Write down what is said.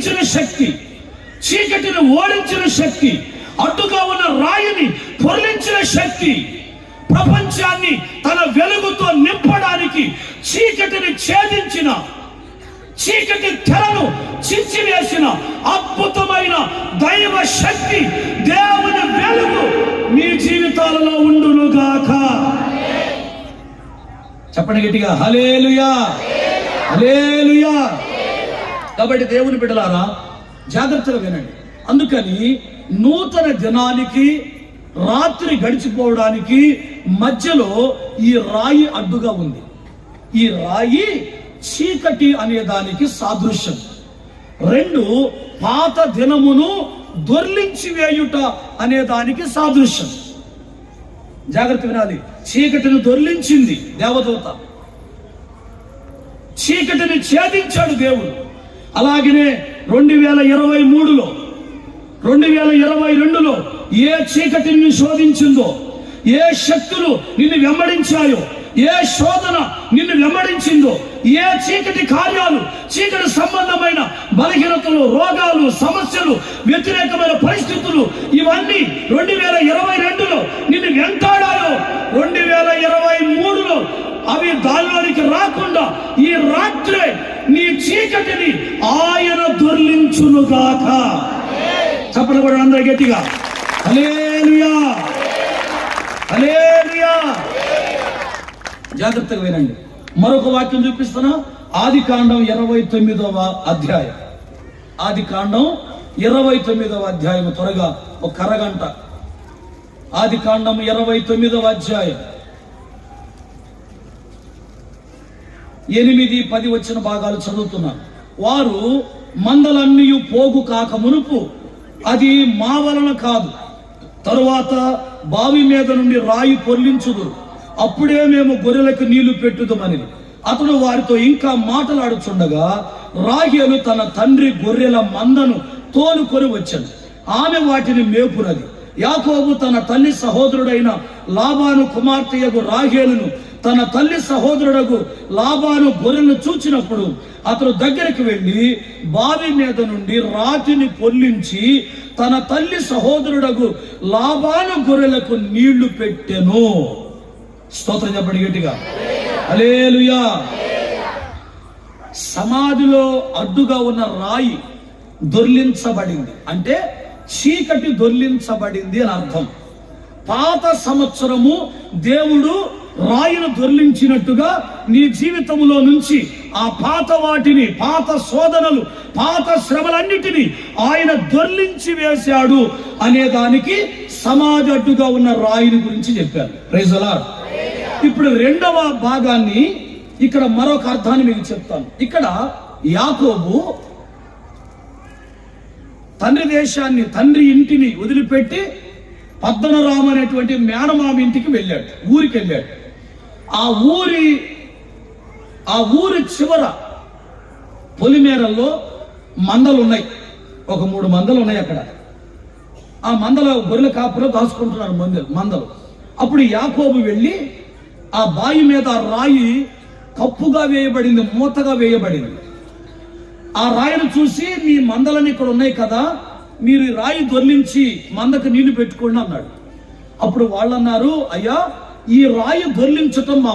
శక్తి చీకటిని ఓడించిన శక్తి అడ్డుగా ఉన్న రాయిని పొరలించిన శక్తి ప్రపంచాన్ని తన వెలుగుతో నింపడానికి చీకటిని ఛేదించిన చీకటి తెరను చించివేసిన అద్భుతమైన దైవ శక్తి దేవుని వెలుగు మీ జీవితాలలో ఉండునుగాక. చెప్పండి గట్టిగా హలేలుయా హలేలుయా కాబట్టి దేవుని బిడ్డలారా జాగ్రత్తగా వినండి. అందుకని నూతన దినానికి రాత్రి గడిచిపోవడానికి మధ్యలో ఈ రాయి అడ్డుగా ఉంది. ఈ రాయి చీకటి అనే దానికి సాదృశ్యం. రెండు పాత దినమును దొర్లించి వేయుట అనే దానికి సాదృశ్యం. జాగ్రత్త వినాలి. చీకటిని దొర్లించింది దేవదూత. చీకటిని ఛేదించాడు దేవుడు. అలాగనే రెండు వేల ఇరవై మూడులో రెండు వేల ఇరవై రెండులో ఏ చీకటి నిన్ను శోధించిందో ఏ శక్తులు నిన్ను వెంబడించాయో ఏ శోధన నిన్ను వెంబడించిందో ఏ చీకటి కార్యాలు చీకటి సంబంధమైన బలహీనతలు రోగాలు సమస్యలు వ్యతిరేకమైన పరిస్థితులు ఇవన్నీ రెండు వేల ఇరవై రెండులో నిన్ను వెంటాడాయో రెండు వేల ఇరవై మూడులో అవి దానిలోనికి రాకుండా ఈ రాత్రే నీ చీకటిని ఆయన దొర్లించునుగాక. చెప్పలు కూడా అందరూ గట్టిగా. అలేలుయా అలేలుయా జాగ్రత్తగా వినండి. మరొక వాక్యం చూపిస్తున్నా. ఆది కాండం ఇరవై తొమ్మిదవ అధ్యాయం. ఆది కాండం ఇరవై తొమ్మిదవ అధ్యాయం. త్వరగా ఒక కరగంట ఆది కాండం ఇరవై తొమ్మిదవ అధ్యాయం. ఎనిమిది పది వచ్చిన భాగాలు చదువుతున్నారు. వారు మందలన్నీ పోగు కాక మునుపు అది మా వలన కాదు. తరువాత బావి మీద నుండి రాయి పొర్లించుదురు. అప్పుడే మేము గొర్రెలకు నీళ్ళు పెట్టుదమని. అతడు వారితో ఇంకా మాటలాడుచుండగా రాహేలు తన తండ్రి గొర్రెల మందను తోలుకొని వచ్చాడు ఆమె వాటిని మేపునది. యాకోబు తన తల్లి సహోదరుడైన లాబాను కుమార్తెయగు రాహేలును తన తల్లి సహోదరుడకు లాభాను బొరెను చూచినప్పుడు అతను దగ్గరికి వెళ్ళి బావి మీద నుండి రాతిని పొల్లించి తన తల్లి సహోదరుడకు లాభాను గొర్రెలకు నీళ్ళు పెట్టెను. స్తోత్రం చెప్పండి గట్టిగా. అలేలుయా సమాధిలో అడ్డుగా ఉన్న రాయి దొర్లించబడింది. అంటే చీకటి దొర్లించబడింది అని అర్థం. పాత సంవత్సరము దేవుడు రాయిని దొర్లించినట్టుగా నీ జీవితంలో నుంచి ఆ పాత వాటిని పాత శోధనలు పాత శ్రమలన్నిటినీ ఆయన దొర్లించి వేశాడు అనే దానికి సమాజడ్డుగా ఉన్న రాయిని గురించి చెప్పారు. ప్రైజలా ఇప్పుడు రెండవ భాగాన్ని ఇక్కడ మరొక అర్థాన్ని మీకు చెప్తాను. ఇక్కడ యాకోబు తండ్రి దేశాన్ని తండ్రి ఇంటిని వదిలిపెట్టి పద్మనరామ అనేటువంటి మేనమామ ఇంటికి వెళ్ళాడు ఊరికి వెళ్ళాడు ఆ ఊరి ఆ ఊరి చివర పొలిమేరల్లో మందలు ఉన్నాయి ఒక మూడు మందలు ఉన్నాయి అక్కడ. ఆ మందల గొర్రెల కాపులో దాచుకుంటున్నారు మందలు మందలు. అప్పుడు యాకోబు వెళ్ళి ఆ బావి మీద రాయి కప్పుగా వేయబడింది మూతగా వేయబడింది. ఆ రాయిని చూసి మీ మందలని ఇక్కడ ఉన్నాయి కదా మీరు రాయి దొర్లించి మందకు నీళ్ళు పెట్టుకోండి అన్నాడు. అప్పుడు వాళ్ళు అన్నారు అయ్యా ఈ రాయి దొర్లించటం మా